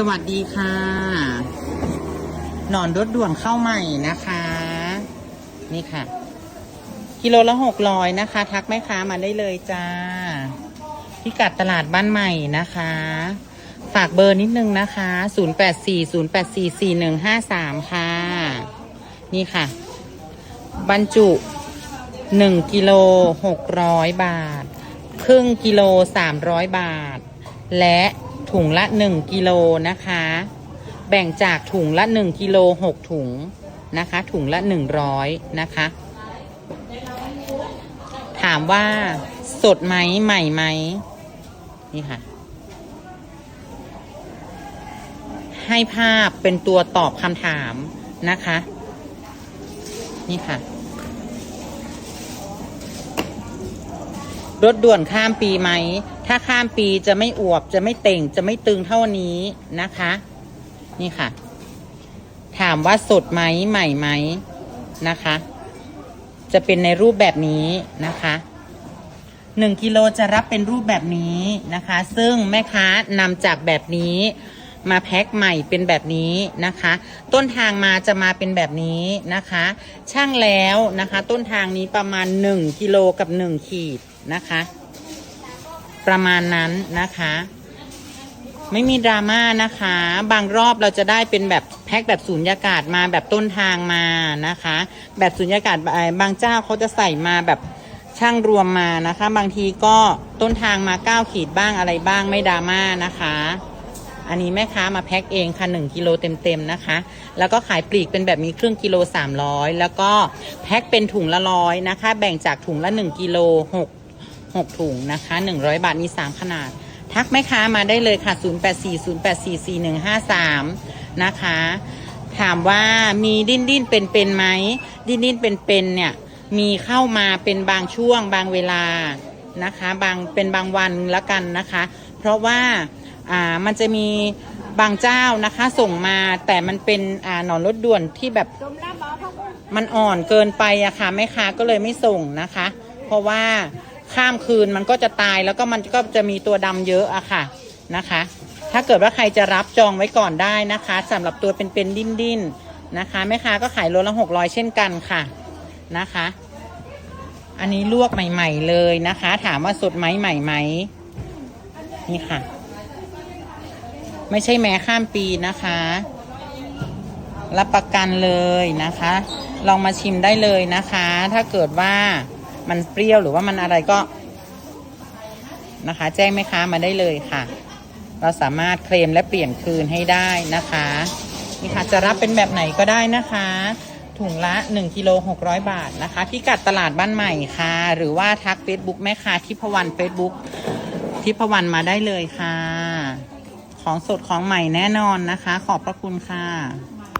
สวัสดีค่ะ หนอนรถด่วนเข้าใหม่นะคะ นี่ค่ะ กิโลละหกร้อยนะคะ ทักแม่ค้ามาได้เลยจ้า พิกัดตลาดบ้านใหม่นะคะ ฝากเบอร์นิดนึงนะคะ 0840844153 ค่ะ นี่ค่ะ บรรจุ 1กิโล600 บาท ครึ่งกิโล 300 บาท และ ถุงละ 1กิโลนะคะ แบ่งจากถุงละ 1กิโล6ถุงนะคะ ถุงละ 100 นะคะ ถามว่าสดไหมใหม่ไหมนี่ค่ะ ให้ภาพเป็นตัวตอบคำถามนะคะ นี่ค่ะ รถด่วนข้ามปีไหม ถ้าข้ามปีจะไม่อวบจะไม่เต่งจะไม่ตึงเท่านี้นะคะ นี่ค่ะ ถามว่าสดไหมใหม่ไหมนะคะ จะเป็นในรูปแบบนี้นะคะหนึ่งกิโลจะรับเป็นรูปแบบนี้นะคะ ซึ่งแม่ค้านำจากแบบนี้มาแพ็คใหม่เป็นแบบนี้นะคะ ต้นทางมาจะมาเป็นแบบนี้นะคะ ช่างแล้วนะคะ ต้นทางนี้ประมาณ 1กิโลกับ 1 ขีดนะคะ ประมาณนั้นนะคะ ไม่มีดราม่านะคะ บางรอบเราจะได้เป็นแบบแพ็คแบบสูญญากาศมาแบบต้นทางมานะคะ แบบสูญญากาศบางเจ้าเขาจะใส่มาแบบช่างรวมมานะคะ บางทีก็ต้นทางมา9ขีดบ้างอะไรบ้างไม่ดราม่านะคะ อันนี้แม่ค้ามาแพ็คเองค่ะ1กิโลเต็มๆนะคะ แล้วก็ขายปลีกเป็นแบบมีครึ่งกิโล300 แล้วก็แพ็คเป็นถุงละร้อยนะคะ แบ่งจากถุงละ 1กิโล6 6 ถุงนะคะ 100 บาทมี 3 ขนาด ทักแม่ค้ามาได้เลยค่ะ 0840844153 นะคะ ถามว่ามีดิ้นดิ้นเป็นเป็นไหมดิ้นดิ้นเป็นเป็นเนี่ย มีเข้ามาเป็นบางช่วงบางเวลานะคะ บางเป็นบางวันละกันนะคะ เพราะว่าอ่ามันจะมีบางเจ้านะคะส่งมาแต่มันเป็นอ่าหนอนรถด่วนที่แบบมันอ่อนเกินไปอะค่ะแม่ค้าก็เลยไม่ส่งนะคะ เพราะว่า ข้ามคืนมันก็จะตายแล้วก็มันก็จะมีตัวดำเยอะอะค่ะนะคะ ถ้าเกิดว่าใครจะรับจองไว้ก่อนได้นะคะสำหรับตัวเป็นเป็นดิ้นดิ้นๆนะคะแม่ค้าก็ขายโลละหกร้อยเช่นกันค่ะนะคะ อันนี้ลวกใหม่ ๆ เลยนะคะ ถามว่าสดไหมใหม่ไหมนี่ค่ะ ไม่ใช่แม้ข้ามปีนะคะ รับประกันเลยนะคะ ลองมาชิมได้เลยนะคะ ถ้าเกิดว่า มันเปรี้ยวหรือว่ามันอะไรก็นะคะ แจ้งแม่ค้ามาได้เลยค่ะ เราสามารถเคลมและเปลี่ยนคืนให้ได้นะคะนี่ค่ะจะรับเป็นแบบไหนก็ได้นะคะ ถุงละ1กิโล600 บาทนะคะ พิกัดตลาดบ้านใหม่ค่ะ หรือว่าทัก Facebook แม่ค้าทิพวรรณ Facebook ทิพวรรณมาได้เลยค่ะ ของสดของใหม่แน่นอนนะคะ ขอบพระคุณค่ะ